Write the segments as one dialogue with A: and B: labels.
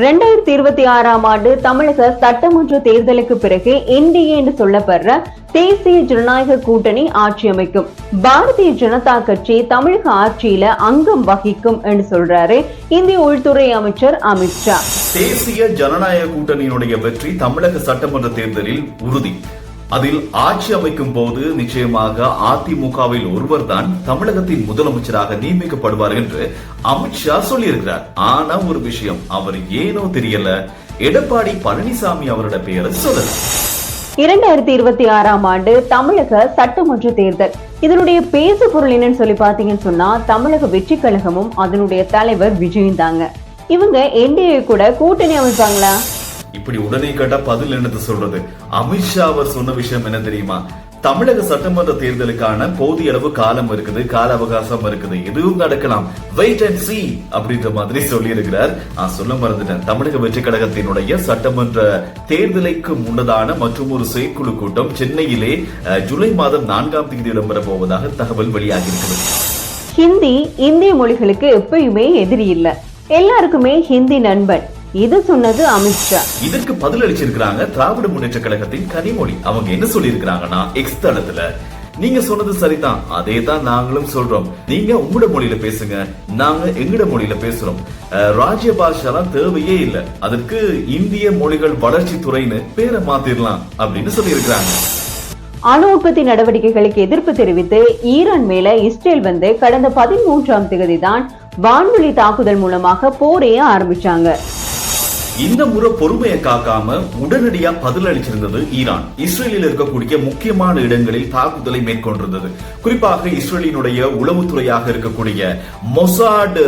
A: ரெண்டாயிரத்தி இருபத்தி ஆறாம் ஆண்டு தமிழக சட்டமன்ற தேர்தலுக்கு பிறகு என்டிஏ என்று சொல்லப்படுற தேசிய ஜனநாயக கூட்டணி ஆட்சி அமைக்கும். பாரதிய ஜனதா கட்சி தமிழக ஆட்சியில அங்கம் வகிக்கும் என்று சொல்றாரு இந்திய உள்துறை அமைச்சர் அமித்ஷா.
B: தேசிய ஜனநாயக கூட்டணியினுடைய வெற்றி தமிழக சட்டமன்ற தேர்தலில் உறுதி. அதில் ஆட்சி அமைக்கும் போது நிச்சயமாக அதிமுகவில் ஒருவர் தான் தமிழகத்தின் முதலமைச்சராக நியமிக்கப்படுவார் என்று அமித்ஷா சொல்லியிருக்கிறார். ஆனா ஒரு விஷயம் அவர் ஏனோ தெரியல. எடப்பாடி பழனிசாமி அவரோட பெயரை சொல்லல.
A: இரண்டாயிரத்தி இருபத்தி ஆறாம் ஆண்டு தமிழக சட்டமன்ற தேர்தல். இதனுடைய பேசு பொருள் என்னன்னு சொல்லி பாத்தீங்கன்னு சொன்னா தமிழக வெற்றி கழகமும் அதனுடைய தலைவர் விஜயும் தாங்க இவங்க என்டிஏ கூட கூட்டணி அமைப்பாங்களா?
B: இப்படி உடனே கேட்டா பதில் என்னது சொல்றது? அமித்ஷா அவர் சொன்ன விஷயம் என்ன தெரியுமா? தமிழக சட்டமன்ற தேர்தலுக்கான போதிய அளவு காலம் இருக்குது கால அவகாசம் இருக்குது. எதுவும் நடக்கலாம். வெயிட் அண்ட் சி அப்படின்ற மாதிரி சொல்லி இருக்கிறார் நான் சொல்ல மறந்துட்டேன். தமிழக வெற்றி கழகத்தினுடைய சட்டமன்ற தேர்தலுக்கு முன்னதான மற்றும் ஒரு செயற்குழு கூட்டம் சென்னையிலே ஜூலை மாதம் நான்காம் தேதி இடம்பெற போவதாக தகவல் வெளியாகி இருக்கிறது
A: ஹிந்தி இந்திய மொழிகளுக்கு எப்பயுமே எதிரி இல்ல. எல்லாருக்குமே ஹிந்தி நண்பன். இது சொன்னது அமித்ஷா
B: இதற்கு பதில் அளிச்சிருக்கிறாங்க திராவிட முன்னேற்ற கழகத்தின் கனிமொழி. அவங்க என்ன சொல்லியிருக்கிறாங்கன்னா எக்ஸ் தளத்துல நீங்க சொன்னது சரிதான். அதே தான் நாங்களும் சொல்றோம். நீங்க உங்களோட மொழியில பேசுங்க. நாங்க எங்கட மொழியில பேசுறோம். ராஜ்ய பாஷாலாம் தேவையே இல்ல. அதற்கு இந்திய மொழிகள் வளர்ச்சி துறைன்னு பேரை மாத்திரலாம் அப்படின்னு சொல்லியிருக்கிறாங்க.
A: அணு உற்பத்தி நடவடிக்கைகளுக்கு எதிர்ப்பு தெரிவித்து ஈரான் மேல இஸ்ரேல் வந்து கடந்த பதிமூன்றாம் தேதி தான் வான்வழி தாக்குதல் மூலமாக போரைய ஆரம்பிச்சாங்க.
B: இந்த முறை பொறுமையை காக்காம உடனடியா பதில் அளிச்சிருந்தது ஈரான். இஸ்ரேலில் இருக்கக்கூடிய முக்கியமான இடங்களில் தாக்குதலை மேற்கொண்டிருந்தது. குறிப்பாக இஸ்ரேலினுடைய உளவுத்துறையாக இருக்கக்கூடிய மொசாடு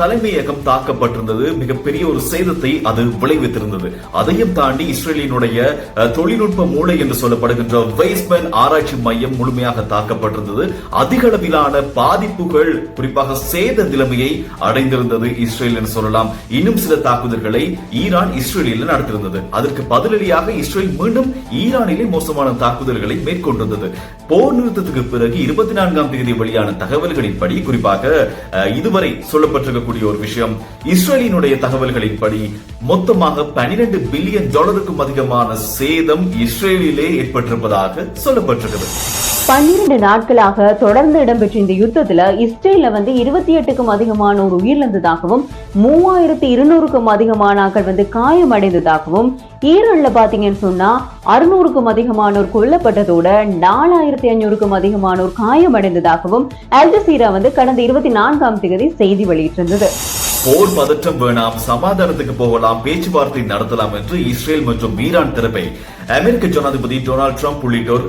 B: தலைமையகம் தாக்கப்பட்டிருந்தது. மிகப்பெரிய ஒரு சேதத்தை அது விளைவித்திருந்தது. அதையும் தாண்டி இஸ்ரேலினுடைய தொழில்நுட்ப மூளை என்று சொல்லப்படுகின்ற வெய்ஸ்மேன் ஆராய்ச்சி மையம் முழுமையாக தாக்கப்பட்டிருந்தது. அதிக அளவிலான பாதிப்புகள் குறிப்பாக சேத நிலைமையை அடைந்திருந்தது இஸ்ரேல் என்று சொல்லலாம். இன்னும் சில தாக்குதல்களை ஈரான் ஈரான் இஸ்ரேலில் நடத்திருந்தது அதற்கு பதிலடியாக இஸ்ரேல் மீண்டும் ஈரானிலே மோசமான தாக்குதல்களை மேற்கொண்டிருந்தது. போர் நிறுத்தத்துக்கு பிறகு இருபத்தி நான்காம் தேதி வெளியான தகவல்களின்படி குறிப்பாக இதுவரை சொல்லப்பட்டிருக்கக்கூடிய ஒரு விஷயம் இஸ்ரேலினுடைய தகவல்களின்படி மொத்தமாக 12 பில்லியன் டாலருக்கும் அதிகமான சேதம் இஸ்ரேலிலே ஏற்பட்டிருப்பதாக சொல்லப்பட்டிருக்கிறது.
A: பன்னிரண்டு நாட்களாக தொடர்ந்து இடம்பெற்ற இந்த யுத்தத்துல இஸ்ரேல வந்து இருபத்தி எட்டுக்கும் அதிகமானோர் உயிரிழந்ததாகவும் மூவாயிரத்தி இருநூறுக்கும் அதிகமானாக்கள் வந்து காயமடைந்ததாகவும் ஈரல்ல பாத்தீங்கன்னு சொன்னா அறுநூறுக்கும் அதிகமானோர் கொல்லப்பட்டதோட நாலாயிரத்தி ஐநூறுக்கும் அதிகமானோர் காயமடைந்ததாகவும் அல்ஜசீரா வந்து கடந்த இருபத்தி நான்காம் தேதி செய்தி வெளியிட்டிருந்தது.
B: போர் பதற்றம் வேணாம் சமாதானத்துக்கு போகலாம் பேச்சுவார்த்தை நடத்தலாம் என்று இஸ்ரேல் மற்றும் ஈரான் தரப்பை அமெரிக்க ஜனாதிபதி டொனால்டு ட்ரம்ப் உள்ளிட்டோர்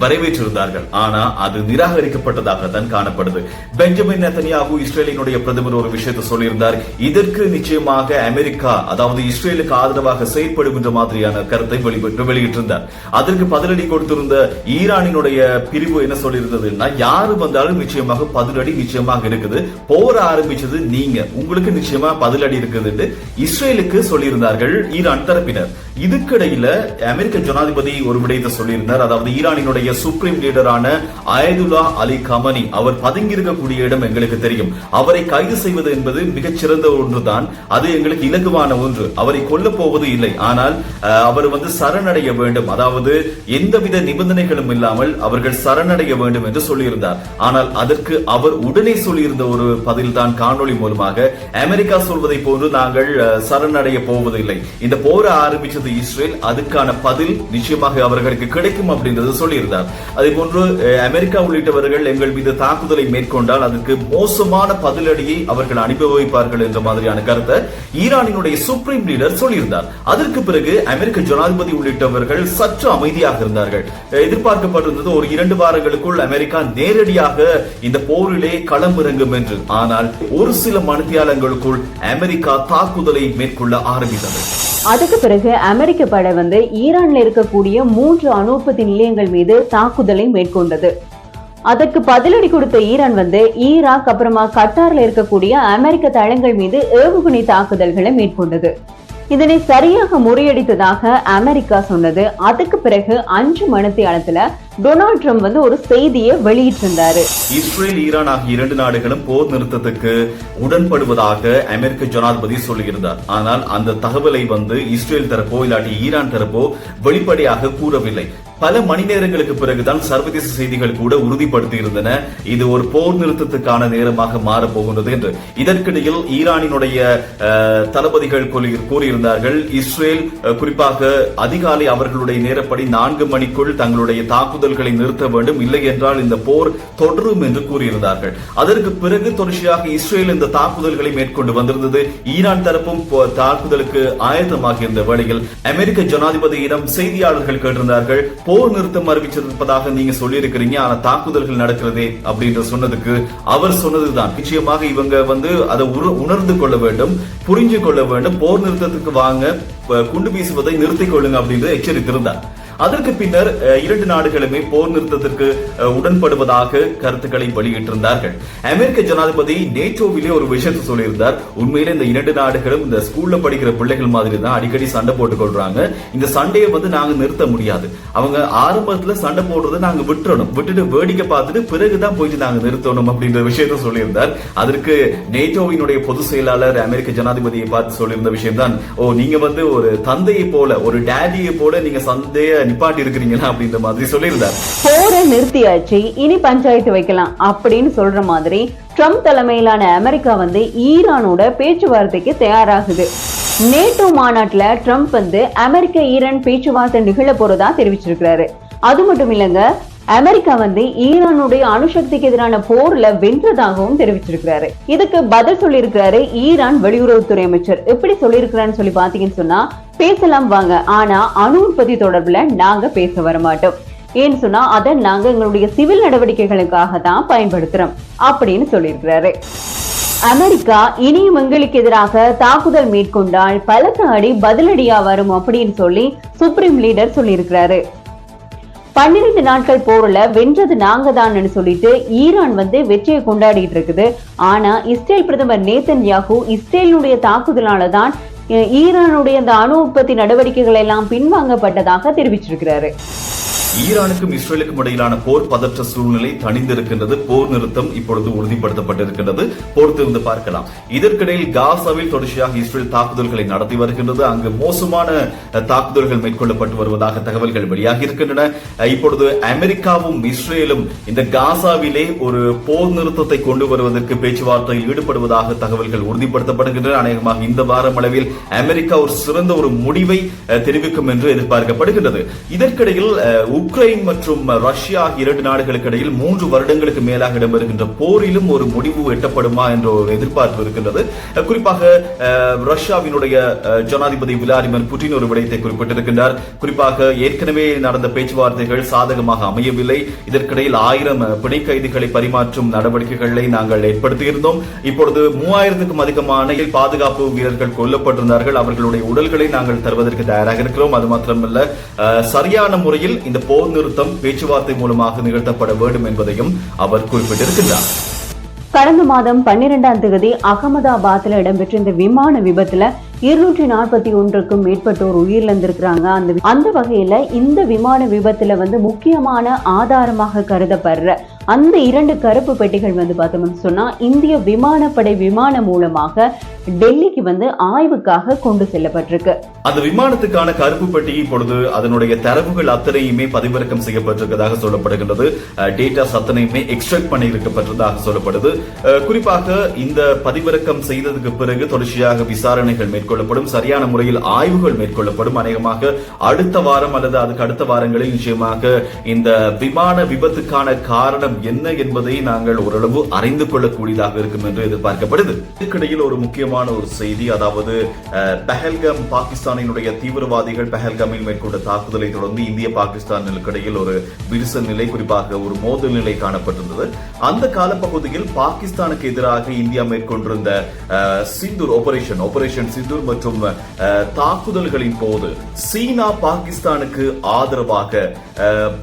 B: வரவேற்றிருந்தார்கள். ஆனா அது நிராகரிக்கப்பட்டதாக தான் காணப்படுது. பெஞ்சமின் நெத்தனியாகு இஸ்ரேலினுடைய பிரதமர் ஒரு விஷயத்தை சொல்லியிருந்தார். இதற்கு நிச்சயமாக அமெரிக்கா அதாவது இஸ்ரேலுக்கு ஆதரவாக செயற்படுகின்ற மாதிரியான கருத்தை வெளியிட்டு வெளியிட்டிருந்தார். அதற்கு பதிலடி கொடுத்திருந்த ஈரானினுடைய பிரிவு என்ன சொல்லியிருந்ததுன்னா யாரு வந்தாலும் நிச்சயமாக பதிலடி நிச்சயமாக இருக்குது. போர ஆரம்பிச்சது நீங்க. உங்களுக்கு நிச்சயமா பதிலடி இருக்குது இஸ்ரேலுக்கு சொல்லியிருந்தார்கள் ஈரான் தரப்பினர். இதுக்கிடையில அமெரிக்க ஜனாதிபதி ஒரு விடயத்தை சொல்லியிருந்தார். அதாவது ஈரானினுடைய சுப்ரீம் லீடரான அயதுல்லா அலி கமனி அவர் பதுங்கியிருக்கக்கூடிய இடம் எங்களுக்கு தெரியும். அவரை கைது செய்வது என்பது மிகச்சிறந்த ஒன்றுதான். அது எங்களுக்கு இலகுவான ஒன்று. அவரை கொல்ல போவது இல்லை. ஆனால் அவர் வந்து சரணடைய வேண்டும். அதாவது எந்தவித நிபந்தனைகளும் இல்லாமல் அவர்கள் சரணடைய வேண்டும் என்று சொல்லியிருந்தார். ஆனால் அதற்கு அவர் உடனே சொல்லியிருந்த ஒரு பதில் தான் காணொலி மூலமாக அமெரிக்கா சொல்வதை போன்று நாங்கள் சரணடைய போவதில்லை. இந்த போரை ஆரம்பிச்சது இஸ்ரேல். அதுக்கான பதில் நிச்சயமாக அவர்களுக்கு கிடைக்கும் அப்படின்றது சொல்லியிருந்தார். அதே போன்று அமெரிக்கா உள்ளிட்டவர்கள் எங்கள் மீது தாக்குதலை மேற்கொண்டால் அதற்கு மோசமான பதிலடியை அவர்கள் அனுபவிப்பார்கள் என்ற மாதிரியான கருத்தை ஈரானினுடைய சுப்ரீம் லீடர் சொல்லியிருந்தார். அதற்கு பிறகு அமெரிக்க ஜனாதிபதி உள்ளிட்டவர்கள் சற்று அமைதியாக இருந்தார்கள். எதிர்பார்க்கப்பட்டிருந்தது ஒரு இரண்டு வாரங்களுக்குள் அமெரிக்கா நேரடியாக இந்த போரிலே களம் இறங்கும் என்று. ஆனால் ஒரு சில மணித்தியாலங்களுக்குள் அமெரிக்கா தாக்குதலை மேற்கொள்ள ஆரம்பித்தது.
A: அதுக்கு பிறகு அமெரிக்க படை வந்து ஈரான்ல இருக்கக்கூடிய மூன்று அணு உற்பத்தி நிலையங்கள் மீது தாக்குதலை மேற்கொண்டது. அதற்கு பதிலடி கொடுத்த ஈரான் வந்து ஈராக் அப்புறமா கட்டார்ல இருக்கக்கூடிய அமெரிக்க தளங்கள் மீது ஏவுகணை தாக்குதல்களை மேற்கொண்டது. இதனை சரியாக முறியடித்ததாக அமெரிக்கா சொன்னது. அதுக்கு பிறகு அஞ்சு மணித்தியாலத்துல டொனால்ட் ட்ரம்ப் வந்து ஒரு செய்தியை வெளியிட்டிருந்தாரு.
B: இஸ்ரேல் ஈரான் ஆகிய இரண்டு நாடுகளும் போர் நிறுத்தத்துக்கு உடன்படுவதாக அமெரிக்க ஜனாதிபதி சொல்லியிருந்தார். ஆனால் அந்த தகவலை வந்து இஸ்ரேல் தரப்போ இல்லாட்டி ஈரான் தரப்போ வெளிப்படையாக கூறவில்லை. பல மணி நேரங்களுக்கு பிறகுதான் சர்வதேச செய்திகள் கூட உறுதிப்படுத்தி இருந்தன இது ஒரு போர் நிறுத்தத்துக்கான நேரமாக மாறப்போகின்றது என்று. இதற்கிடையில் ஈரானினுடைய தளபதிகள் கூறியிருந்தார்கள் இஸ்ரேல் குறிப்பாக அதிகாலை அவர்களுடைய நேரப்படி நான்கு மணிக்குள் தங்களுடைய தாக்குதல் தாக்குதல்களை நிறுத்த வேண்டும். இல்லை என்றால் இந்த போர் தொடரும் என்று கூறியிருந்தார்கள். அதற்கு பிறகு தொடர்ச்சியாக இஸ்ரேல் இந்த தாக்குதல்களை மேற்கொண்டு வந்திருந்தது. ஈரான் தரப்பும் தாக்குதலுக்கு ஆயத்தமாக இருந்த வேளையில் அமெரிக்க ஜனாதிபதியிடம் செய்தியாளர்கள் கேட்டிருந்தார்கள். போர் நிறுத்தம் அறிவிச்சிருப்பதாக நீங்க சொல்லியிருக்கிறீங்க. ஆனா தாக்குதல்கள் நடக்கிறதே அப்படின்ற சொன்னதுக்கு அவர் சொன்னதுதான். நிச்சயமாக இவங்க வந்து அதை உணர்ந்து கொள்ள வேண்டும் புரிஞ்சு கொள்ள வேண்டும். போர் நிறுத்தத்துக்கு வாங்க குண்டு வீசுவதை நிறுத்திக் கொள்ளுங்க அப்படின்னு எச்சரித்திருந்தார். அதற்கு பின்னர் இரண்டு நாடுகளுமே போர் நிறுத்தத்திற்கு உடன்படுவதாக கருத்துக்களை வெளியிட்டிருந்தார்கள். அமெரிக்க ஜனாதிபதி நேட்டோவிலே ஒரு விஷயத்தை சொல்லியிருந்தார். உண்மையிலே இந்த இரண்டு நாடுகளும் இந்த ஸ்கூல்ல படிக்கிற பிள்ளைகள் மாதிரி தான் அடிக்கடி சண்டை போட்டுக் கொள்றாங்க இந்த சண்டையை வந்து நாங்க நிறுத்த முடியாது. அவங்க ஆரம்பத்துல சண்டை போடுறதை நாங்க விட்டுறணும். விட்டுட்டு வேடிக்கை பார்த்துட்டு பிறகுதான் போயிட்டு நாங்க நிறுத்தணும் அப்படின்ற விஷயத்த சொல்லியிருந்தார். அதற்கு நேட்டோவினுடைய பொதுச் செயலாளர் அமெரிக்க ஜனாதிபதியை பார்த்து சொல்லியிருந்த விஷயம் தான் ஓ நீங்க வந்து ஒரு தந்தையை போல ஒரு டேடியை போல நீங்க சந்தைய நிப்பாட்டி இருக்கிறீங்களா அப்படின்ற மாதிரி சொல்லியிருந்தார்.
A: போரை நிறுத்தியாச்சு இனி பஞ்சாயத்து வைக்கலாம் அப்படின்னு சொல்ற மாதிரி ட்ரம்ப் தலைமையிலான அமெரிக்கா வந்து ஈரானோட பேச்சுவார்த்தைக்கு தயாராகுது. நேட்டோ மாநாட்டுல ட்ரம்ப் வந்து அமெரிக்க ஈரான் பேச்சுவார்த்தை நிகழ போறதா தெரிவிச்சிருக்கிறாரு. அது மட்டும் இல்லைங்க அமெரிக்கா வந்து ஈரானுடைய அணுசக்திக்கு எதிரான போர்ல வென்றதாகவும் தெரிவிச்சிருக்கிறாரு இதுக்கு பதில் சொல்லியிருக்கிறாரு ஈரான் வெளியுறவுத்துறை அமைச்சர். எப்படி சொல்லியிருக்கிறான்னு சொல்லி பாத்தீங்கன்னு சொன்னா பேசலாம் வாங்க. ஆனா அணு உற்பத்தி தொடர்புல நாங்க பேச வர மாட்டோம் ஏன்னு சொன்னா அதை நாங்க எங்களுடைய சிவில் நடவடிக்கைகளுக்காக தான் பயன்படுத்துறோம். அப்படின்னு சொல்லியிருக்கிறாரு. அமெரிக்கா இனியும் எங்களுக்கு எதிராக தாக்குதல் மேற்கொண்டால் பலத்த அடி பதிலடியா வரும் அப்படின்னு சொல்லி சுப்ரீம் லீடர் சொல்லியிருக்கிறாரு. பன்னிரண்டு நாட்கள் போர்ல வென்றது நாங்க தான்னு சொல்லிட்டு ஈரான் வந்து வெற்றியை கொண்டாடிட்டு இருக்குது. ஆனா இஸ்ரேல் பிரதமர் நேத்தன் யாகு இஸ்ரேலினுடைய தாக்குதலால தான் ஈரானுடைய அந்த அணு உற்பத்தி நடவடிக்கைகள் எல்லாம் பின்வாங்கப்பட்டதாக தெரிவிச்சிருக்கிறாரு.
B: ஈரானுக்கும் இஸ்ரேலுக்கும் இடையிலான போர் பதற்ற சூழ்நிலை தணிந்திருக்கின்றது. போர் நிறுத்தம் இப்பொழுது உறுதிப்படுத்தப்பட்டிருக்கின்றது. பொறுத்திருந்து பார்க்கலாம். இதற்கிடையில் காசாவில் தொடர்ச்சியாக இஸ்ரேல் தாக்குதல்களை நடத்தி வருகின்றது. அங்கு மோசமான தாக்குதல்கள் மேற்கொள்ளப்பட்டு வருவதாக தகவல்கள் வெளியாகி இருக்கின்றன. இப்பொழுது அமெரிக்காவும் இஸ்ரேலும் இந்த காசாவிலே ஒரு போர் நிறுத்தத்தை கொண்டு வருவதற்கு பேச்சுவார்த்தையில் ஈடுபடுவதாக தகவல்கள் உறுதிப்படுத்தப்படுகின்றன. அநேகமாக இந்த வாரம் அளவில் அமெரிக்கா ஒரு சிறந்த ஒரு முடிவை தெரிவிக்கும் என்று எதிர்பார்க்கப்படுகின்றது. இதற்கிடையில் உக்ரைன் மற்றும் ரஷ்யா ஆகிய இரண்டு நாடுகளுக்கு இடையில் மூன்று வருடங்களுக்கு மேலாக இடம்பெறுகின்ற போரிலும் ஒரு முடிவு எட்டப்படுமா என்ற ஒரு எதிர்பார்ப்பு இருக்கின்றது. குறிப்பாக ரஷ்யாவினுடைய ஜனாதிபதி விளாடிமிர் புட்டின் ஒரு விடயத்தை குறிப்பிட்டிருக்கின்றார். குறிப்பாக ஏற்கனவே நடந்த பேச்சுவார்த்தைகள் சாதகமாக அமையவில்லை. இதற்கிடையில் ஆயிரம் பிணை கைதிகளை பரிமாற்றும் நடவடிக்கைகளை நாங்கள் ஏற்படுத்தியிருந்தோம். இப்பொழுது மூவாயிரத்துக்கும் அதிகமான பாதுகாப்பு வீரர்கள் கொல்லப்பட்டிருந்தார்கள். அவர்களுடைய உடல்களை நாங்கள் தருவதற்கு தயாராக இருக்கிறோம். அது மாத்திரமல்ல சரியான முறையில் இந்த போர் போர் நிறுத்தம் பேச்சுவார்த்தை மூலமாக நிகழ்த்தப்பட வேண்டும் என்பதையும் அவர் குறிப்பிட்டிருக்கின்றார்.
A: கடந்த மாதம் பன்னிரெண்டாம் தேதி அகமதாபாத்தில் இடம்பெற்ற இந்த விமான விபத்துல இருநூற்றி நாற்பத்தி ஒன்றுக்கும் மேற்பட்டோர் உயிரிழந்திருக்கிறாங்க. அந்த அந்த வகையில இந்த விமான விபத்துல வந்து முக்கியமான ஆதாரமாக கருதப்படுற அந்த இரண்டு கருப்பு பெட்டிகள் வந்து பார்த்தோம்னு சொன்னால் இந்திய விமானப்படை விமானம் மூலமாக டெல்லிக்கு வந்து ஆய்வுக்காக கொண்டு செல்லப்பட்டிருக்கு.
B: அந்த விமானத்துக்கான கருப்பு பெட்டி இப்பொழுது அதனுடைய தரவுகள் அத்தனையுமே பதிவிறக்கம் செய்யப்பட்டிருப்பதாக சொல்லப்படுகின்றது. டேட்டாஸ் அத்தனையுமே எக்ஸ்ட்ராக்ட் பண்ணி இருக்கப்பட்டதாக சொல்லப்படுது குறிப்பாக இந்த பதிவிறக்கம் செய்ததுக்கு பிறகு தொடர்ச்சியாக விசாரணைகள் மேற்கொள்ளப்படும் சரியான முறையில் ஆய்வுகள் மேற்கொள்ளப்படும். அநேகமாக அடுத்த வாரம் அல்லது அதுக்கு அடுத்த வாரங்களில் நிச்சயமாக இந்த விமான விபத்துக்கான காரணம் என்ன என்பதை நாங்கள் ஓரளவு அறிந்து கொள்ளக்கூடியதாக இருக்கும் என்று எதிர்பார்க்கப்படுது. இதற்கிடையில் ஒரு முக்கியமான ஒரு செய்தி அதாவது பெஹல்கம் பாகிஸ்தானினுடைய தீவிரவாதிகள் பஹல்காமில் மேற்கொண்ட தாக்குதலை தொடர்ந்து இந்திய பாகிஸ்தானுக்கு இடையில் ஒரு விரிசல் நிலை குறிப்பாக ஒரு மோதல் நிலை காணப்பட்டிருந்தது. அந்த காலப்பகுதியில் பாகிஸ்தானுக்கு எதிராக இந்தியா மேற்கொண்டிருந்த அஹ், சிந்தூர் ஆபரேஷன் ஆபரேஷன் சிந்தூர் மற்றும் தாக்குதல்களின் போது சீனா பாகிஸ்தானுக்கு ஆதரவாக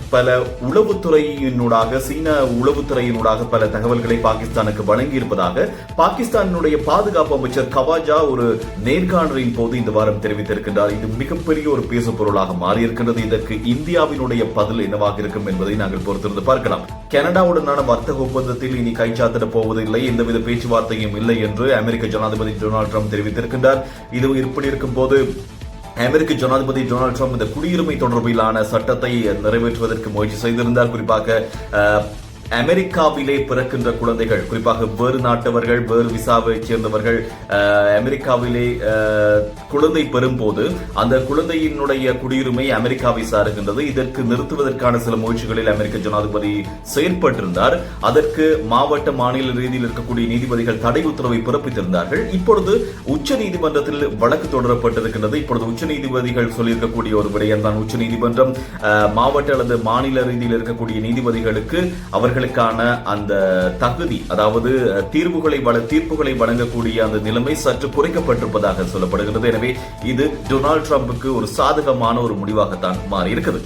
B: பல உளவுத்துறையினூடாக சீனா உளவுத்துறையினூடாக பல தகவல்களை பாகிஸ்தானுக்கு வழங்கியிருப்பதாக பாகிஸ்தானுடைய பாதுகாப்பு அமைச்சர் கவாஜா ஒரு நேர்காணலின் போது இந்த வாரம் தெரிவித்திருக்கின்றார். இது மிகப்பெரிய ஒரு பேசு பொருளாக மாறியிருக்கின்றது. இதற்கு இந்தியாவினுடைய பதில் என்னவாக இருக்கும் என்பதை நாங்கள் பொறுத்திருந்து பார்க்கலாம். கனடாவுடனான வர்த்தக ஒப்பந்தத்தில் இனி கைச்சாத்திட போவதில்லை. எந்தவித பேச்சுவார்த்தையும் இல்லை என்று அமெரிக்க ஜனாதிபதி டொனால்டு ட்ரம்ப் தெரிவித்திருக்கின்றார். இது இப்படி இருக்கும் போது அமெரிக்க ஜனாதிபதி டொனால்டு ட்ரம்ப் இந்த குடியுரிமை தொடர்பிலான சட்டத்தை நிறைவேற்றுவதற்கு முயற்சி செய்திருந்தார். குறிப்பாக அமெரிக்காவிலே பிறக்கின்ற குழந்தைகள் குறிப்பாக வேறு நாட்டவர்கள் வேறு விசாவை சேர்ந்தவர்கள் அமெரிக்காவிலே குழந்தை பெறும்போது அந்த குழந்தையினுடைய குடியுரிமை அமெரிக்காவை சாருகின்றது இதற்கு நிறுத்துவதற்கான சில முயற்சிகளில் அமெரிக்க ஜனாதிபதி செயல்பட்டிருந்தார். அதற்கு மாவட்ட மாநில ரீதியில் இருக்கக்கூடிய நீதிபதிகள் தடை உத்தரவை பிறப்பித்திருந்தார்கள். இப்பொழுது உச்ச நீதிமன்றத்தில் வழக்கு தொடரப்பட்டிருக்கின்றது. இப்பொழுது உச்ச நீதிபதிகள் சொல்லியிருக்கக்கூடிய ஒரு விடயம் தான் உச்ச நீதிமன்றம் மாவட்ட அல்லது மாநில ரீதியில் இருக்கக்கூடிய நீதிபதிகளுக்கு அவர்களுக்கான அந்த தகுதி அதாவது தீர்வுகளை வள தீர்ப்புகளை வழங்கக்கூடிய அந்த நிலைமை சற்று குறைக்கப்பட்டிருப்பதாக சொல்லப்படுகிறது எனவே இது டொனால்டு ட்ரம்புக்கு ஒரு சாதகமான ஒரு முடிவாகத்தான் மாறி இருக்குது